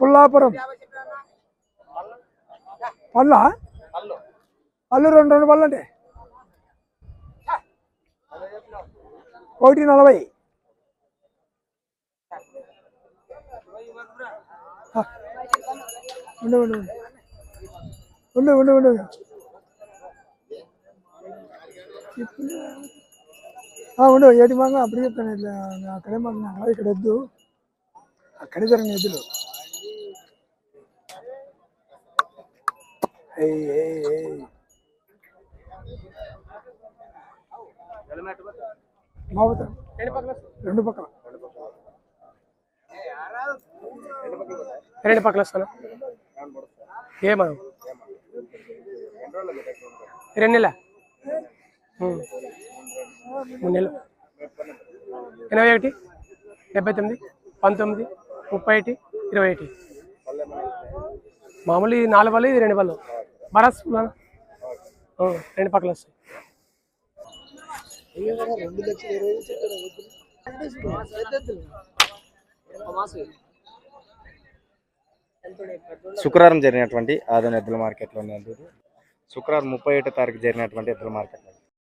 పుల్లాపురం. పళ్ళ? పళ్ళు రెండు రెండు పళ్ళు అంటే ఒకటి నలభై ఉండు ఉండు ఉండు. ఉండు ఉండు ఉండు. ఉండు. ఏటి మాగా అప్పుడు చెప్తాను. ఇట్లా అక్కడే మాకు ఇక్కడ వద్దు. అక్కడే జరిగిన ఎద్దులు. రెండు పక్కల రెండు పక్కల. వస్తాను? ఏమా రెండు ఉమ్. మూడు నెలలు. ఎనభై ఒకటి డెబ్బై తొమ్మిది పంతొమ్మిది ముప్పై ఒకటి ఇరవై ఒకటి. మామూలు ఇది నాలుగు పళ్ళు ఇది రెండు పళ్ళు. బరాస్ రెండు పక్కల వస్తాయి. శుక్రవారం జరిగినటువంటి ఆదోని ఎద్దుల మార్కెట్లో ఉన్నది శుక్రవారం ముప్పై ఒకటో తారీఖు జరిగినటువంటి ఎద్దుల మార్కెట్.